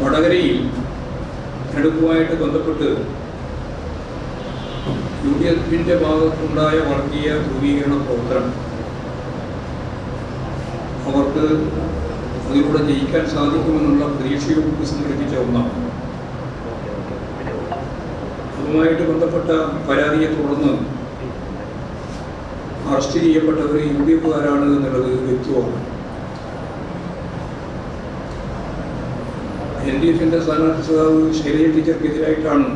വടകരയിൽ തെരഞ്ഞെടുപ്പുമായിട്ട് ബന്ധപ്പെട്ട് U D എഫിന്റെ ഭാഗത്തുണ്ടായ വർഗീയ ധ്രുവീകരണ പ്രവർത്തനം. അവർക്ക് അതിലൂടെ ജയിക്കാൻ സാധിക്കുമെന്നുള്ള പ്രതീക്ഷയോട് സംഘടിപ്പിച്ച ഒന്നാണ്. അതുമായിട്ട് ബന്ധപ്പെട്ട പരാതിയെ തുടർന്ന് അറസ്റ്റ് ചെയ്യപ്പെട്ടവർ യു ഡി എഫുകാരാണ് എന്നുള്ളത് വ്യക്തമാണ്. എൽ ഡി എഫിന്റെ സ്ഥാനാർത്ഥി സഖാവ് ശൈലജ ടീച്ചർക്കെതിരായിട്ടാണ്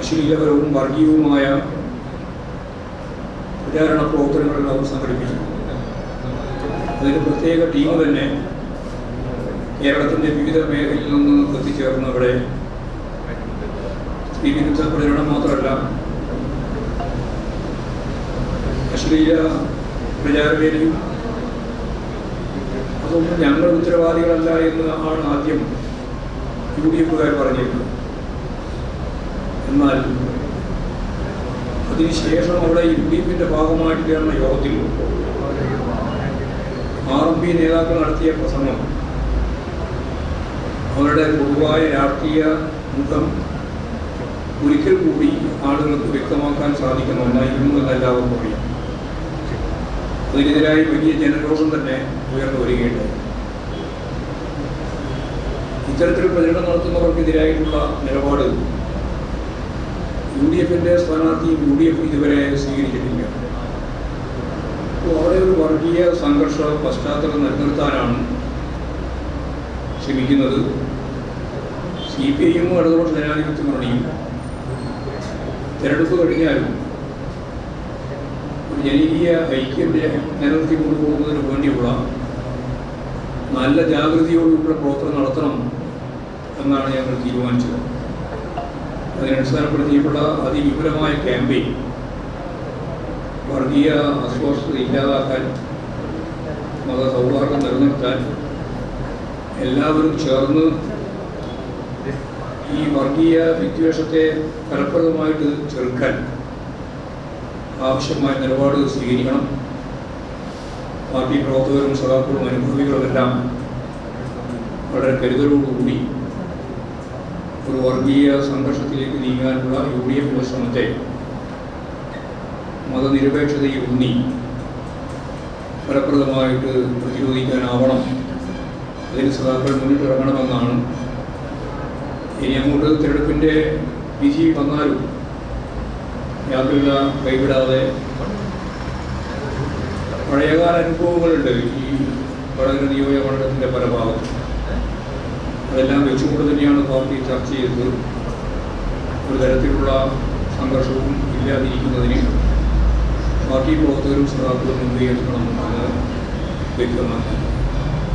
അശ്ലീലപരവും വർഗീയവുമായ പ്രചാരണ പ്രവർത്തനങ്ങളിൽ അവർ സംഘടിപ്പിച്ചു. അതിന് പ്രത്യേക ടീം തന്നെ കേരളത്തിന്റെ വിവിധ മേഖലയിൽ നിന്ന് എത്തിച്ചേർന്ന് അവിടെ സ്ത്രീവിരുദ്ധ പ്രചരണം മാത്രമല്ല അശ്ലീല പ്രചാരവേദിയും അതൊന്നും ഞങ്ങൾ ഉത്തരവാദികളല്ല എന്ന് ആണ് ആദ്യം യു ഡി എഫുകാർ പറഞ്ഞിരുന്നത്. എന്നാൽ അതിനുശേഷം അവിടെ യു ഡി എഫിന്റെ ഭാഗമായിട്ട് ചേർന്ന യോഗത്തിൽ ആർ എം പി നേതാക്കൾ നടത്തിയ പ്രസംഗം അവരുടെ പൊതുവായ രാഷ്ട്രീയ മുഖം ഒരിക്കൽ കൂടി ആളുകൾക്ക് വ്യക്തമാക്കാൻ സാധിക്കുന്ന എന്ന് എല്ലാവർക്കും അറിയാം. അതിനെതിരായി വലിയ ജനരോഗം തന്നെ ഉയർന്നു വരികയുണ്ട് ഇത്തരത്തിൽ പ്രചരണം നടത്തുന്നവർക്കെതിരായിട്ടുള്ള നിലപാട് യു ഡി എഫിന്റെ സ്ഥാനാർത്ഥിയും യു ഡി എഫ് ഇതുവരെ സ്വീകരിച്ചിട്ടില്ല. അപ്പോൾ അവിടെ ഒരു വർഗീയ സംഘർഷ പശ്ചാത്തലം നിലനിർത്താനാണ് ശ്രമിക്കുന്നത്. സി പി ഐയും ഇടതുപക്ഷ ജനാധിപത്യ മുന്നണിയും തെരഞ്ഞെടുപ്പ് കഴിഞ്ഞാലും ജനകീയ ഐക്യം നിലനിർത്തി കൊണ്ടുപോകുന്നതിന് വേണ്ടിയുള്ള നല്ല ജാഗ്രതയോടുകൂടെ പ്രവർത്തനം നടത്തണം എന്നാണ് ഞങ്ങൾ തീരുമാനിച്ചത്. അതിനടിസ്ഥാനപ്പെടുത്തിയിട്ടുള്ള അതിവിപുലമായ ക്യാമ്പയിൻ വർഗീയ അസ്വസ്ഥത ഇല്ലാതാക്കാൻ മത സൗഹാർദ്ദം നിലനിർത്താൻ എല്ലാവരും ചേർന്ന് ഈ വർഗീയ വിദ്വേഷത്തെ ഫലപ്രദമായിട്ട് ചെറുക്കാൻ ആവശ്യമായ നിലപാടുകൾ സ്വീകരിക്കണം. പാർട്ടി പ്രവർത്തകരും സഖാക്കളും അനുഭവികളുമെല്ലാം വളരെ കരുതലോടുകൂടി ഒരു വർഗീയ സംഘർഷത്തിലേക്ക് നീങ്ങാനുള്ള യു ഡി എഫിന്റെ ശ്രമത്തെ മതനിരപേക്ഷതയിൽ ഊന്നി ഫലപ്രദമായിട്ട് പ്രതിരോധിക്കാനാവണം. അതിന് സഖാക്കൾ മുന്നിട്ടിറങ്ങണമെന്നാണ്. ഇനി അങ്ങോട്ട് തിരഞ്ഞെടുപ്പിന്റെ വിധി വന്നാലും യാതൊരു കൈവിടാതെ. പഴയകാല അനുഭവങ്ങളുണ്ട്. ഈ വടകര നിയോജകമണ്ഡലത്തിന്റെ പല ഭാഗത്ത്. അതെല്ലാം വെച്ചുകൊണ്ട് തന്നെയാണ് പാർട്ടി ചർച്ച ചെയ്തത്. ഒരു തരത്തിലുള്ള സംഘർഷവും ഇല്ലാതിരിക്കുന്നതിന് പാർട്ടി പ്രവർത്തകരും സഹാക്കളും മുൻകൈ എടുക്കണമെന്നാണ് വ്യക്തമാക്കുന്നത്